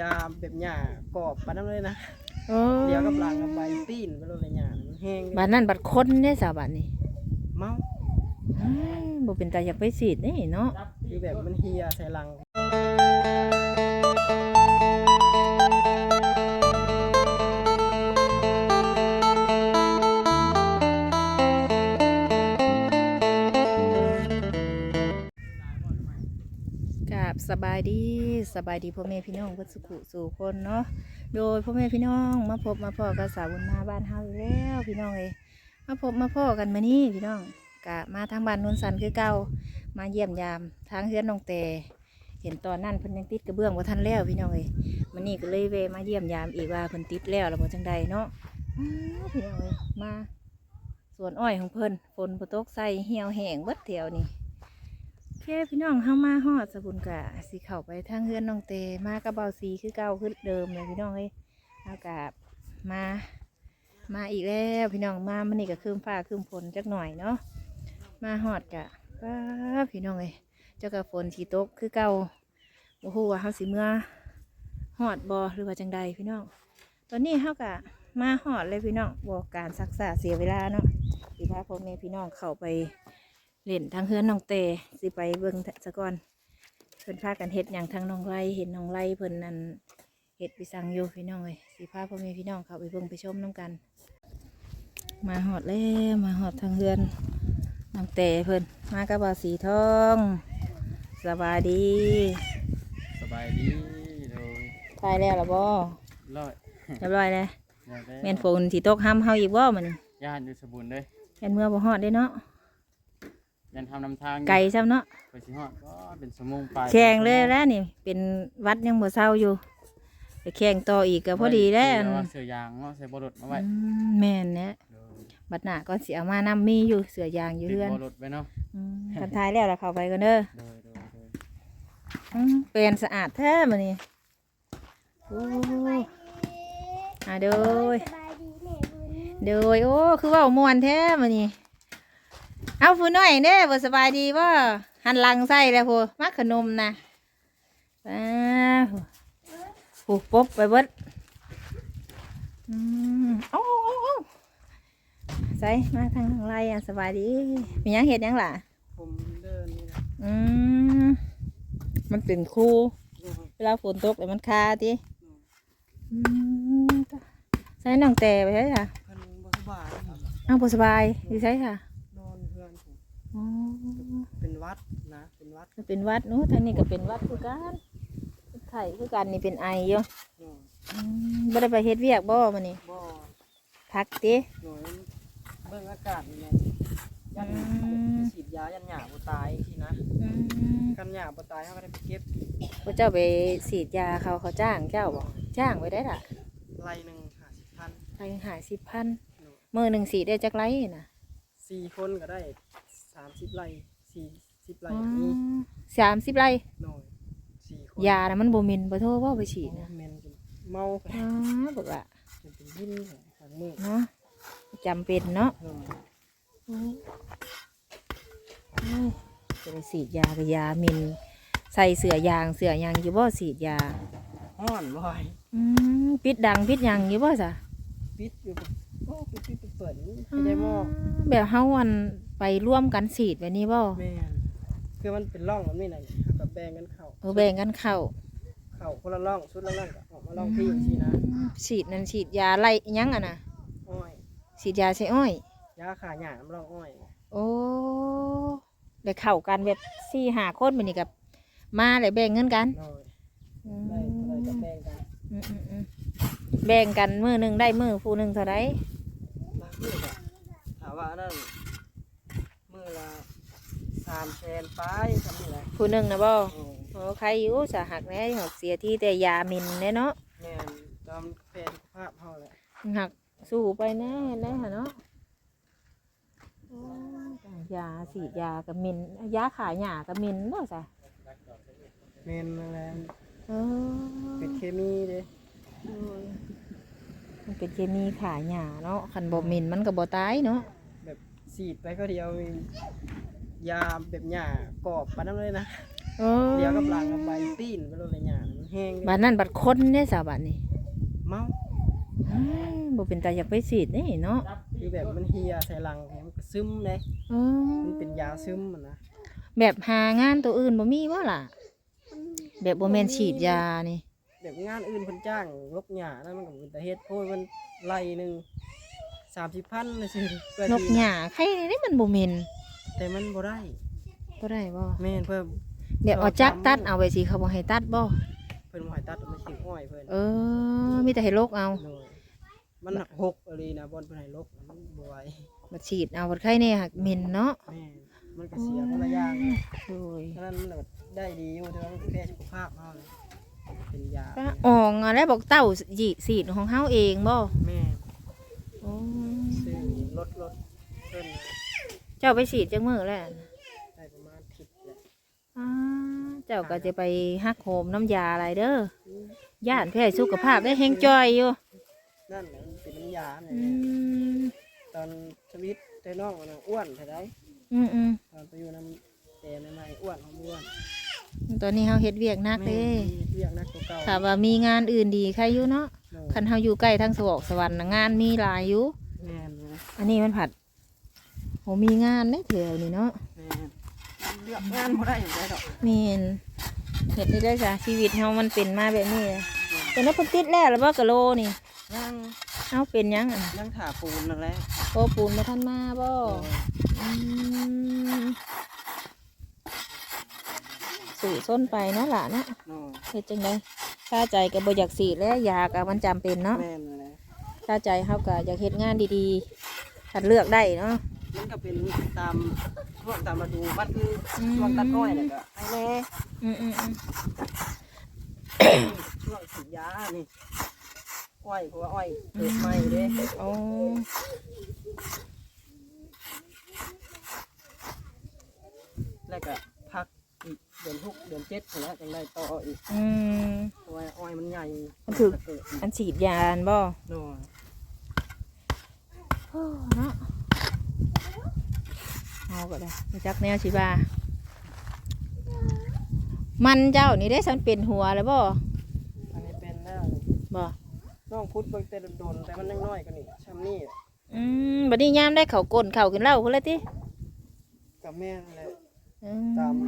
ยาแบบหญ้ากรอบปานนั้นเลยนะโอ้เดี๋ยวกับหลังกับใบปีนไปเลยเลยหญ้ามันแห้งบัดนั้นบัดคนเด้สาวบัดนี้เมาอ้ายบ่เป็นตาอยากไปฉีดเด้เนาะคือแบบมันเฮียใส่หลัง กับสบายดีสบายดีพ่อแม่พี่น้องเพื่อสุขุสู่คนเนาะโดยพ่อแม่พี่น้องมาพบมาพ่อกับสาวบุญมาบ้านเฮาแล้วพี่น้องเอ้ยมาพบมาพ่อกันมานี่พี่น้องกะมาทางบ้านนนสันคือเก่ามาเยี่ยมยามทางเฮือนนองแต่เห็นตอนนั้นเพิ่นยังติดกระเบื้องว่าทันแล้วพี่น้องเอ้ยมันนี่ก็เลยเวมาเยี่ยมยามอีกว่าเพิ่นติดแล้วแล้วบ่จังใดเนาะพี่น้องเอ้ยมาสวนอ้อยของเพิ่นฝนบ่ตกใส่เหี่ยวแห้งเบิดแถวนี่ คพี่น้องเข้ามาฮอดสบุญกะสิเข้าไปทางเฮือนน้องเตมากระเบาสีคือเก่าคือเดิมเลยพี่น้องเอ้ยเอากะมา มาอีกแล้วพี่น้องมามันนี่ก็คืมฟ้าคืมฝนจักหน่อยเนาะมาฮอดกะป้าพี่น้องเอ้ยเจ้ากะฝนสีตกคือเก่าโอ้โหว่าเฮาสิเมื่อฮอดบอหรือว่าจังใดพี่น้องตอนนี้เฮากะมาฮอดเลยพี่น้องบอกการซักษาเสียเวลาเนาะสิพาพ่อแม่พี่น้องเข้าไป เล่นทางเฮือนน้องเตสิไปเบิ่งซะก่อนเพิ่นพากันเฮ็ดอย่างทางน้องไร่เห็นน้องไร่เพิ่นนั่นเฮ็ดไปสั่งอยู่พี่น้องเลยสิพาพ่อแม่พี่น้องเข้าไปเบิ่งไปชมน้ำกัน มาหอดแล้วมาหอดทางเฮือนน้องเตเพิ่นมากับบ่าวสีทองสบายดีสบายดีโดยตายแล้วล่ะบ่ร้อยเรียบร้อยแล้วอยากได้แม่นฝนสิตกห้ำเฮาอีกบ่มันย่านอยู่สบูรณ์เลยแม่นเมื่อบ่ฮอดได้เนาะ ยันทำนำทางอยู่ไก่ซ้ำเนาะไปสิฮอดก็เป็นสมงไปแข่งเลยแล้วนี่ เป็นวัดยังบ่เศร้าอยู่ไปแข่งต่ออีกก็พอดีแล้วเสือเสือยางเนาะใส่บรดมาไว้อืมแม่นเนี่ยโดยบัดหน้าก็สิเอามานำมีอยู่เสือยางอยู่ติดเรือนบรดไว้เนาะอืมกันท้ายแล้วเราเข้าไปกันเด้อโดยโดยโดยอืมเป็นสะอาดแท้มานี่โอ้ยอ่าโดย โดยโอ้ คือเว่ามวนแท้มานี่ เอาฟูน้อยเด้บ่สบายดีบ่หันหลังใส่แล้วพูมักขนมนะอ้าวผูปบไปเบิดอืมเอ้าเอ้าเอ้าใส่มาทางไรอะสบายดีมีหยังเห็ดหยังล่ะ ผมเดินนี่นะอืมมันเป็นคูเวลาฝนตกเลยมันคาติอืมใส่น้องแต่ไปใช่ค่ะเพิ่นบ่สบายอ้าวบ่สบายดีใช่ค่ะ นอนเพื่อนผม อ๋อเป็นวัดนะ เป็นวัดมันเป็นหวัดเนู้ทางนี้ก็เป็นหวัดคือกันเป็นไข่คือกันนี่เป็นไออยู่โดยอืมบ่ได้ไปเฮ็ดเวียกบ่มื้อนี้บ่พักติโดยเบิ่งอากาศนี่แหละยันอืมฉีดยายันหญ้าบ่ตายทีนะอืมกันหญ้าบ่ตายเฮาก็ได้ไปเก็บพระเจ้าไปฉีดยาเขาเขาจ้างเจ้าบ่จ้างไว้ได้ล่ะไร่หนึง50,000ไปหา10,000มื้อหนึงฉีดได้จักไร่น่ะสี่คนก็ได้ สามสิบไร่สี่สิบไร่อ๋อนี่สามสิบไร่หน่อยสี่คนยานะมันบ่มินบ่โทษว่าไปฉีดโอ้นะเมนจนเมาไปอ๋อบอกว่าจนเป็นหินเลยทางมือเนาะจำเป็นเนาะหน่อยจะไปฉีดยากับยามิน ใส่เสื้อยางเสื้อยางอยู่บ่ฉีดยาห้อนบ่อยอืมปิดดังปิดหยังอยู่บ่ซะปิดอยู่โอ้ปิดปิดเปิดนี่ไม่ได้หม้อแบบเฮาวัน ไปร่วมกันฉีดแบบนี้บ่แม่นคือมันเป็นร่องมันไม่ไหนเขากับแบ่งกันเข่าเออแบ่งกันเข้าเข่าคนละร่องชุดละร่องก็ออกมาร่องพี่ทีนะฉีดนั่นฉีดยาไล่อิหยังอะนะอ้อยฉีดยาใช้อ้อย ยาขาหยาน้ำร่องอ้อยโอ้ได้เข้ากันแบบสี่หาคนมื้อนี้กับมาเลยแบ่งเงินกันหน่อยอืได้อะไรก็มแบ่งกันอืมอืมอืมแบ่งกันมือหนึ่งได้มือผู้หนึ่งเท่าไร บางมือก็ถามว่าอันนั่นมือละ สามแสนไปทำนี่แหละผู้หนึ่งนะบ่โอ้โอ้ใครอยู่สาหักแหน่หักเสียที่แต่ยามินแน่เนาะแม่นจอมแฟนสุขภาพเฮาแหละหักสู้ไปแน่แน่หะเนาะโอ้ยยาสีดยากับมินยาขายหยากับมินบ่จ้ะแม่นอะไรเออ เป็นเคมีเด้โอ้ยมันเป็นเคมีขายหยาเนาะคันบ่มินมันก็บ่ตายเนาะแบบสีดไปก็เดียวมี ยาแบบหญ้ากรอบปานนั้นเลยนะเออเดียวกับหลังกับใบปีนไปเลยหญ้ามันแห้งบัดนั้นบัดคนเด้สาวบัดนี้เมาอ้ายบ่เป็นตาอยากไปฉีดนี่เนาะคือแบบมันเฮียใส่หลังมันก็ซึมเลยเออมันเป็นยาซึมมันนะแบบหางานตัวอื่นบ่มีบ่ล่ะ แบบบ่แม่นฉีดยานี่แบบงานอื่นเพิ่นจ้างลกหญ้านั่นมันก็เป็นแต่เฮ็ดโพยมันไล่หนึง30,000เลยสิเพื่อนกหญ้าใครนี่มันบ่แม่น แต่มันบ่ได้บ่ได้บ่แม่นเพิ่นแบบเอาจักตัดเอาไว้สิเขาบ่ให้ตัดบ่เพิ่นบ่ให้ตัดมันสิห้อยเพิ่นเออ มีแต่ให้ลกเอาโดยมันหกอะไรนะบอลเพิ่นให้ลกมันบ่ไหวมาฉีดเอาบัดไข้แน่หักเหม็นเนาะแม่นมันก็เสียคนละอย่างโอ้ยฉะนั้นมันก็ได้ดีอยู่แต่ว่ามันก็แพ้สุขภาพเฮาเลยเป็นยาก็อ่องอะแล้วบอกเต้าจีสีดของเฮาเองบ่แม่โอ้ซื้อรถรถเพิ่นน่ะ เจ้าไปฉีดจังมื้อแล้วได้ประมาณทิศแหละอ้าเจ้าก็จะไปฮักโหมน้ำยาอะไรเด้อย่านแพ้สุขภาพได้แฮงจอยอยู่นั่นแหละมันเป็นน้ำยาเนี่ยอืมตอนสวิตแต่น้องมันน่ะอ้วนเท่าไดอืมอืมตอนไปอยู่น้ำแต่ใหม่ๆอ้วนของอ้วนตอนนี้เฮาเฮ็ดเวียกหนักแม่เด้มีเรียกนักตัวเก่าถ้าว่ามีงานอื่นดีใครอยู่เนาะโดยคันเฮาอยู่ใกล้ทางสวรรค์สวรรค์น่ะงานมีหลายอยู่ แม่นนะอันนี้มันผัด โหมีงานเด้แถวนี้เนาะแม่นเลือกงานบ่ได้อยู่ได้ดอกแม่นเฮ็ดได้ได้จ้ะชีวิตเฮามันเป็นมาแบบนี้เลยเป็นนักเพิ่นติดแล้วแล้วบ่กะโลนี่นั่งเฮาเป็นหยังอะนั่งถาปูนนั่นแหละโอปูนมาท่านมาบ่อืมสู่ส้นไปเนาะล่ะเนาะโน่เฮ็ดจังไดถ้าใจก็บ่อยากสีดแล้วยาก็มันจำเป็นเนาะแม่นนั่นแหละถ้าใจเฮาก็อยากเฮ็ดงานดีๆถ้าเลือกได้เนาะ มันก็เป็นตามช่วงตามฤดูมันคือช่วงตัดอ้อยเนี่ยก็ให้แน่อืมอืมอืมช่วงฉีดยานี่อ้อยเพราะว่าอ้อยเกิดใหม่เด้โอ้แล้วก็พักอีกเดือนหกเดือนเจ็ดแล้วจังได้ต่ออีกอืมเพราะว่าอ้อยมันใหญ่มันคือเกิดอีกอันฉีดยาอันบ่โน่นโอ้เนาะ เอาก็ได้ไปจักแนวสิว่ามันเจ้านี่ได้สันเป็นหัวแล้วบ่อันนี้เป็นแล้วนี่บ่น้องพุทธเบิ่งแต่โดนๆแต่มันยังน้อยกว่านี่ชำนี่อืมบัดนี้ยามได้เขาก้นเข่าขึ้นเหล่าพุ่นเลยติกับแม่นั่นแหละอืตามม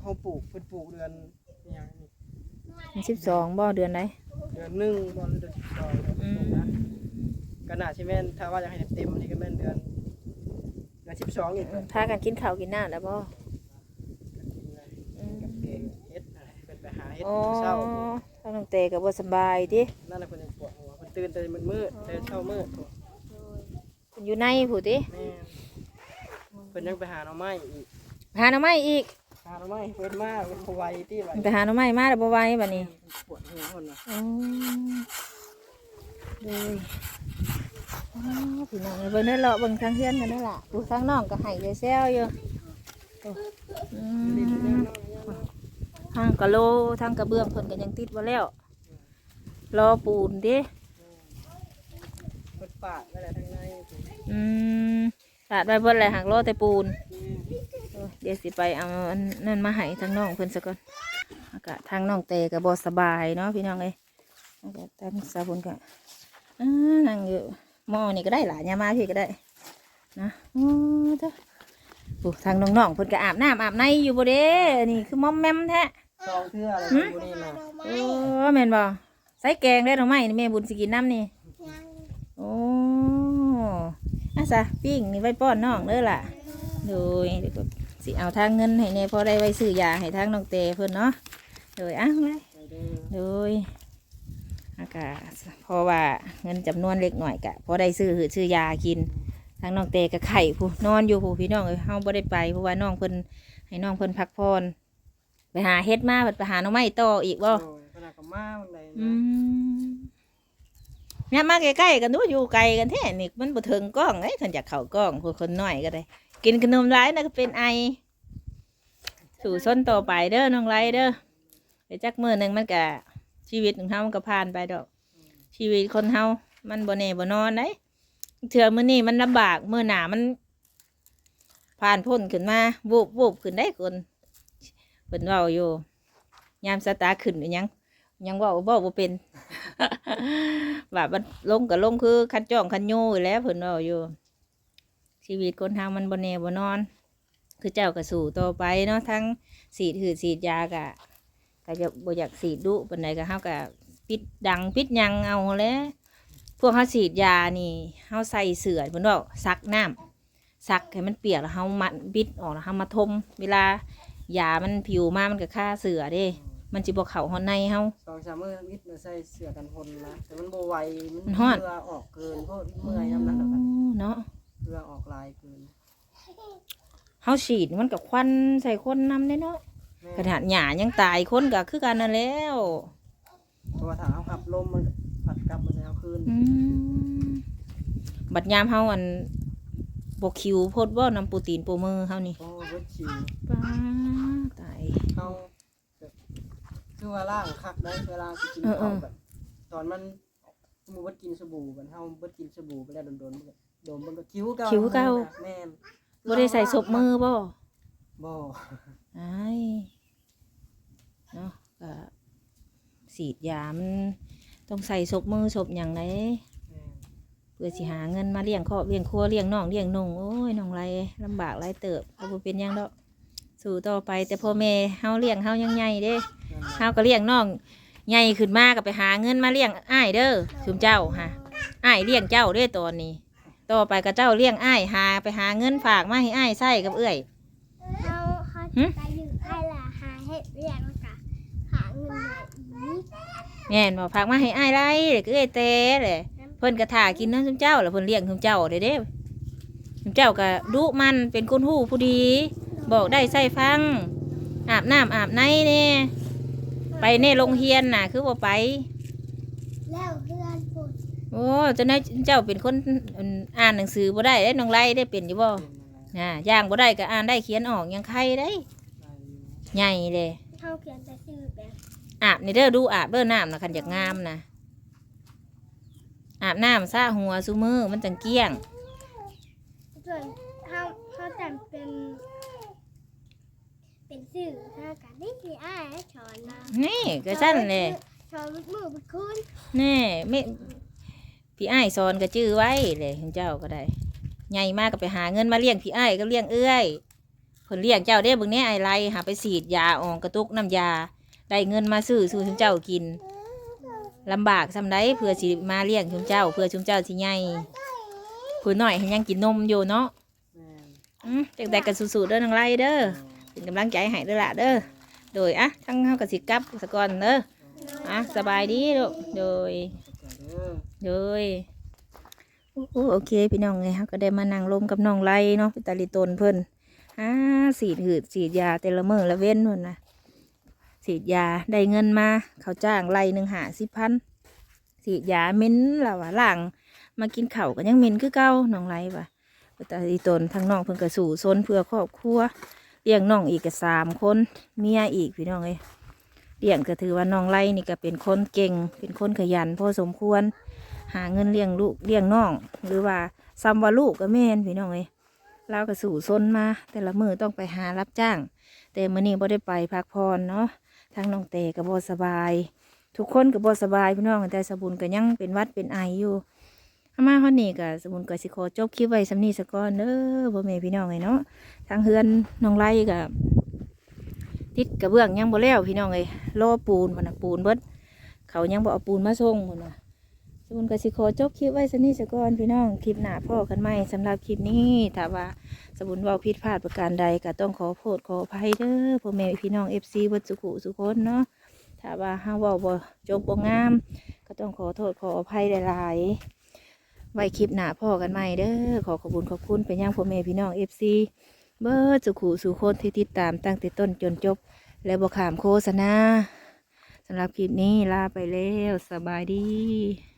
เขาปลูกเพิ่นปลูกเดือนอิหยังนี่สิบสองบ่เดือนไหนเดือนหนึ่งบอลเดือนสิบสองเดือนอืสิบมนะก็น่าใช่แม่นถ้าว่าอยากให้เต็มๆนี่ก็แม่นเดือน เดือนสิบสองอีกพากันกินข้าวกินน้ำแล้วบ่อืมกับเกงเฮ็ดอะไรเป็นไปหาเฮ็ดอ๋อเช้าทางน้องเตก็บ่สำบายตินั่นแหละเพิ่นจะปวดหัวเพิ่นตื่นแต่มืดๆแต่เช้ามืดเพิ่นอยู่ในผู้ติแม่นเพิ่นยังไปหาหน่อไม้อีกหาหน่อไม้อีกหาหน่อไม้เพิ่นมาเพิ่นบ่ไหวที่ไหวไปหาหน่อไม้มาแล้วบ่ไหวบัดนี้ปวดหัวเพิ่นน่ะอ๋อเลยอ๋อ พี่น้องเบิ่งได้เลาะเบิ่งทางเฮือนกันนั่นล่ะผู้ทางน้องก็ให้เลยแซวอยู่ทางกะโลทางกระเบื้องเพิ่นก็ยังติดบ่แล้ว รอปูนเด้เพิ่นปาดไว้แล้วทางในอืมขาดไว้เบิ่นเลยหักรอแต่ปูน เดี๋ยวสิไปเอานั่นมาให้ทางน้องเพิ่นซะก่อนอากาศทางน้องเตก็บ่สบายเนาะพี่น้องเอ้ยอากาศทางสาวบุญก็อ่านั่งอยู่ หม้อนี่ก็ได้หลายยามาพี่ก็ได้นะโอ้เด้อโอ้ทางน้องๆเพิ่นก็อาบน้ำอาบในอยู่บ่เด้นี่คือมอมแมมแท้ซองเทื่ออะไรของบุรีน่ะโอ้แม่นบ่ใส่แกงได้หรือไม่นี่แม่บุญสิกินน้ำนี่โอ้อาซะปิ้งนี่ไว้ป้อนน้องเด้อล่ะโดยเดี๋ยวก็สิเอาทางเงินให้แน่พอได้ไว้ซื้อยาให้ทางน้องเตเพิ่นเนาะโดยอ้าวเลยไปเด้อโดยอา กาเพราะว่าเงินจำนวนเล็กหน่อยกะพอได้ซื้อหือซื้อยากินทางน้องเตกับไข่ผู้นอนอยู่ผู้พี่น้องเอ้ยเฮาบ่ได้ไปเพราะว่าน้องเพิ่นให้น้องเพิ่นพักผ่อนไปหาเฮ็ดมาบัดไปหาหน้องไม้ต่ออีกบ่โอ้ยเพิ่นน่ะก็มาบางใดอืนะมเนี่ยมาใกล้ๆกันดูอยู่ไกลกันแท้นี่มันบ่ถึงกล้องเอ้ยขันอยากเข้ากล้องผู้คนน้อยก็ได้ กินขนมร้ายนะก็เป็นไอ สู่ส้นต่อไปเด้อน้องไรเด้อไปจักมือหนึ่งมันก็ ชีวิตของเฮามันก็ผ่านไปดอก ชีวิตคนเฮามันบ่แน่บ่นอนได้เถื่อมื้อนี้มันลำบากมื้อหน้ามัน ผ่านพ้นขึ้นมาวูบวูบขึ้นได้คนเพิ่นเว้าอยู่ ยามสตาร์ขึ้นเป็นหยัง ยังเว่าเว่าบ่เป็นว่ามันลงก็ลงคือคันจ้องคันโย่อยู่แล้วเพิ่นเว้าอยู่ ชีวิตคนทางมันบ่แน่บ่นอน คือเจ้าก็สู่ต่อไปเนาะทั้งสีดหืดสีดยากะ ก็จะบ่อยากสีดดุปานใดก็เฮาก็ปิดดังปิดหยังเอาแหล้วพวกเฮาสีดยานี่เฮาใส่เสื้อเพิ่นว่าซักน้ำซักให้มันเปียกแล้วเฮามัดบิดออกแล้วเฮามาทม เวลายามันผิวมามันก็ฆ่าเสือเด้ มันสิบ่เข้าฮอดในเฮา สองสามมื้อนิดมาใส่เสื้อกันฝนนะแต่มันบ่ไหวมันมันฮ้อนเพื่อออกเกินเพราะเมื่อยน้ำนั้นดอกบัดเนาะเพื่อออกลายเกิน เฮาฉีดมันก็ควันใส่คนนำเด้เนาะ แม่ขนาดหญ้ายังตายคนก็คือกันนั่นแล้วเพราะว่าถ้าเอาขับลมมันผัดกลับมาแล้วคืนอืมบัดยามเฮาอันบกคิวโพดบ่นำโปรตีนโปรมือเฮานี่โอ้เบิดชิวป้าตาย เขาแบบคือว่าล่างคักได้เวลาสิกินเออเอข้าวอแบบตอนมันสมมุติว่ากินสบู่มันเฮาเบิดกินสบู่ไปแล้วโดนๆมันก็โดนมันก็คิ้วเก่าคิ้วเก่า แม่นบ่ได้ใส่ศพมือบ่บ่ อ้ายเนาะก็สีดยามันต้องใส่ศพมือศพหยังไดแม่นเพื่อสิหาเงินมาเลี้ยงครอบเลี้ยงครัวเลี้ยงน้องเลี้ยงนงโอ้ยน้องไรลำบากไรเติบเอาบ่เป็นหยังดอกสู่ต่อไป แต่พ่อแม่เฮาเลี้ยงเฮายังใหญ่เด้นั่นแหละเฮาก็เลี้ยงน้องใหญ่ขึ้นมาก็ไปหาเงินมาเลี้ยงอ้ายเด้อชุมเจ้าฮะอ้ายเลี้ยงเจ้าเด้อตอนนี้ ต่อไปก็เจ้าเลี้ยงอ้ายหาไปหาเงินฝากมาให้อ้ายใส่กับเอื้อยเขาเขา หึจะไปอยู่ไอ้ละหาเห็ดเรียนแล้วก็หาเงินมาอีกแม่นบ่ฝากมาให้อ้ายไรเด็กเอ้ยเต้เลยเพิ่นก็ถ่ากินน้ำชุมเจ้าแล้วเพิ่นเลี้ยงชุมเจ้าเด้เด้ชุมเจ้าก็ดุมันเป็นคนหู้ผู้ดี บอกได้ใส่ฟัง อาบน้ำอาบในเน่ไปเน่โรงเรียนน่ะ คือบ่ไป แล้วเพื่อนพูดโอ้เจ้านายเจ้าเป็นคนอั่นอ่านหนังสือบ่ได้ได้น้องไล่ได้เป็นอยู่บ่เป็น อะไรน่ะย่างบ่ได้ก็อ่านได้เขียนออกยังใครได้ได้อยู่ใหญ่เลยเขาเขียนแต่ชื่อแบบอาบในเด้อดูอาบเด้อน้ำนะคันอยากงามนะอาบน้ำซาหัวซุมือมันจังเกลี้ยงส่วนเขาเขาแต่งเป็น เป็นสื่อถ้ากันนี่คืออ้ายสอนนะนี่ก็สั้นเลยสอนมือมือคุณแน่ไม่พี่อ้ายสอนก็จื้อไว้เลยเจ้าก็ได้ ใหญ่มากก็ไปหาเงินมาเลี้ยงพี่อ้ก็เลี้ยงเอื้อยผลเลี้ยงเจ้าได้บิ่งแน่ไอ้ไรหาไปสีดยาออกกระตุกน้ำยา ได้เงินมาซื้อสู่ชุมเจ้ากินลำบากสำไรเพื่อสิมาเลี้ยงชุมเจ้า เพื่อชุมเจ้าสิใหญ่ผู้น้อยให้ยังกินนมอยู่เนาะแม่นอืมจังใดกันสู้ๆเด้อนางไรเด้อเป็นกำลังใจให้เด้อละเด้อโดยอะทั้งเฮากับสิกับสะก่อนเด้ออะสบายดีลูกโดย โดย โอโอเค พี่น้องไงเขาก็ได้มานั่งลมกับน้องไรเนาะเป็นตาลิตนเพิ่นอ่าสีดหืดสีดยาแต่ละมือละเว้นนู่นนะสีดยาได้เงินมาเขาจ้างไรหนึ่งหาสิบพันสีดยาเม็นล้วว่าล่างมากินเข้ากันยังเม็นคือเก่าน้องไรว่ะเป็นตาลิตนทั้งน้องเพิ่นก็สู่ซนเพื่อครอบครัวเลี้ยงน้องอีกก็สามคนเมียอีกพี่น้องเอ้ยเลี้ยงก็ถือว่าน้องไรนี่ก็เป็นคนเก่ง เป็นคนขยันพอสมควร หาเงินเลี้ยงลูกเลี้ยงน้อง หรือว่าซ้ำว่าลูกก็แม่นพี่น้องเอ้ยเราก็สู่ซนมา แต่ละมือต้องไปหารับจ้าง แต่มื้อนี้บ่ได้ไปพักผ่อนเนาะทางน้องเตก็บ่สบาย ทุกคนก็บ่สบายพี่น้องแต่สบุญก็ยังเป็นวัดเป็นไออยู่อามาฮอดนี้ก็สบุญก็สิขอจบคลิปไว้สำนี้ซะก่อนเด้อบ่แม่พี่น้องเอ้ยเนาะทางเฮือนน้องไล่ก็ติดกระเบื้องยังบ่แล้วพี่น้องเอ้ยรอปูนพุ่นน่ะปูนเบิดเขายังบ่เอาปูนมาส่งพุ่นน่ะ สมุนกสิขอจบคลิปไว้สนี่สก่อนพี่น้องคลิปหน้าพ่อกันไหมสำหรับคลิปนี้ถ้าว่าสมุนเว่าผิดพลาดประการใดก็ต้องขอโทษขออภัยเด้อพ่อแม่พี่น้องเอฟซีวัดสุขุสุคนเนาะถ้าว่าห้าว่าบ่จบบ่งาม ก็ต้องขอโทษขออภัยหลายๆไว้คลิปหน้าพ่อกันใหมเด้อขอขอบคุณขอบคุณไปยังพ่อแม่พี่น้องเอฟซีเบิร์สุขุสุคนที่ติดตามตั้งแต่ต้นจนจบ และบ่ขามโฆษณาสำหรับคลิปนี้ลาไปแล้วสบายดี